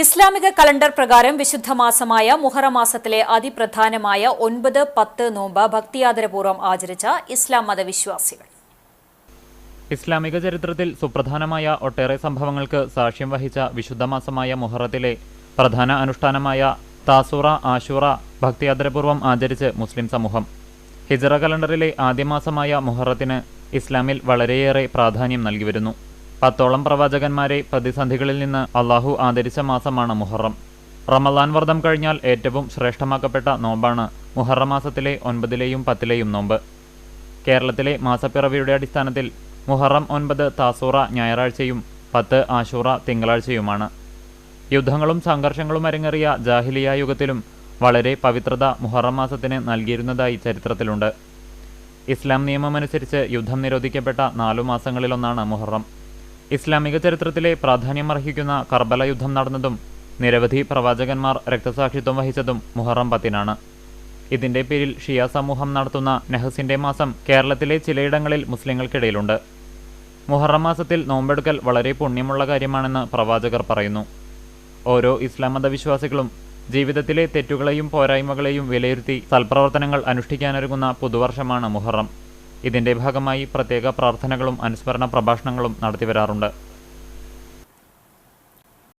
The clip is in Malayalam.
ഇസ്ലാമിക കലണ്ടർ പ്രകാരം വിശുദ്ധ മാസമായ മുഹറമാസത്തിലെ അതിപ്രധാനമായ ഒൻപത് പത്ത് നോമ്പ് ഭക്തിയാദരപൂർവം ആചരിച്ച ഇസ്ലാം മതവിശ്വാസികൾ. ഇസ്ലാമിക ചരിത്രത്തിൽ സുപ്രധാനമായ ഒട്ടേറെ സംഭവങ്ങൾക്ക് സാക്ഷ്യം വഹിച്ച വിശുദ്ധ മാസമായ മുഹറത്തിലെ പ്രധാന അനുഷ്ഠാനമായ താസൂറ ആശൂറ ഭക്തിയാദരപൂർവം ആചരിച്ച് മുസ്ലിം സമൂഹം. ഹിജറ കലണ്ടറിലെ ആദ്യമാസമായ മുഹറത്തിന് ഇസ്ലാമിൽ വളരെയേറെ പ്രാധാന്യം നൽകി വരുന്നു. പത്തോളം പ്രവാചകന്മാരെ പ്രതിസന്ധികളിൽ നിന്ന് അള്ളാഹു ആദരിച്ച മാസമാണ് മുഹറം. റമലാൻ വ്രതം കഴിഞ്ഞാൽ ഏറ്റവും ശ്രേഷ്ഠമാക്കപ്പെട്ട നോമ്പാണ് മുഹറം മാസത്തിലെ ഒൻപതിലെയും പത്തിലെയും നോമ്പ്. കേരളത്തിലെ മാസപ്പിറവിയുടെ അടിസ്ഥാനത്തിൽ മുഹറം ഒൻപത് താസൂറ ഞായറാഴ്ചയും പത്ത് ആശൂറ തിങ്കളാഴ്ചയുമാണ്. യുദ്ധങ്ങളും സംഘർഷങ്ങളും അരങ്ങേറിയ ജാഹിലിയ യുഗത്തിലും വളരെ പവിത്രത മുഹറം മാസത്തിന് നൽകിയിരുന്നതായി ചരിത്രത്തിലുണ്ട്. ഇസ്ലാം നിയമമനുസരിച്ച് യുദ്ധം നിരോധിക്കപ്പെട്ട നാലു മാസങ്ങളിലൊന്നാണ് മുഹറം. ഇസ്ലാമിക ചരിത്രത്തിലെ പ്രാധാന്യമർഹിക്കുന്ന കർബല യുദ്ധം നടന്നതും നിരവധി പ്രവാചകന്മാർ രക്തസാക്ഷിത്വം വഹിച്ചതും മുഹറം പത്തിനാണ്. ഇതിന്റെ പേരിൽ ഷിയ സമൂഹം നടത്തുന്ന നെഹസിന്റെ മാസം കേരളത്തിലെ ചിലയിടങ്ങളിൽ മുസ്ലിങ്ങൾക്കിടയിലുണ്ട്. മുഹറം മാസത്തിൽ നോമ്പെടുക്കൽ വളരെ പുണ്യമുള്ള കാര്യമാണെന്ന് പ്രവാചകർ പറയുന്നു. ഓരോ ഇസ്ലാം മതവിശ്വാസികളും ജീവിതത്തിലെ തെറ്റുകളെയും പോരായ്മകളെയും വിലയിരുത്തി സൽപ്രവർത്തനങ്ങൾ അനുഷ്ഠിക്കാനൊരുങ്ങുന്ന പുതുവർഷമാണ് മുഹറം. ഇതിന്റെ ഭാഗമായി പ്രത്യേക പ്രാർത്ഥനകളും അനുസ്മരണ പ്രഭാഷണങ്ങളും നടത്തിവരാറുണ്ട്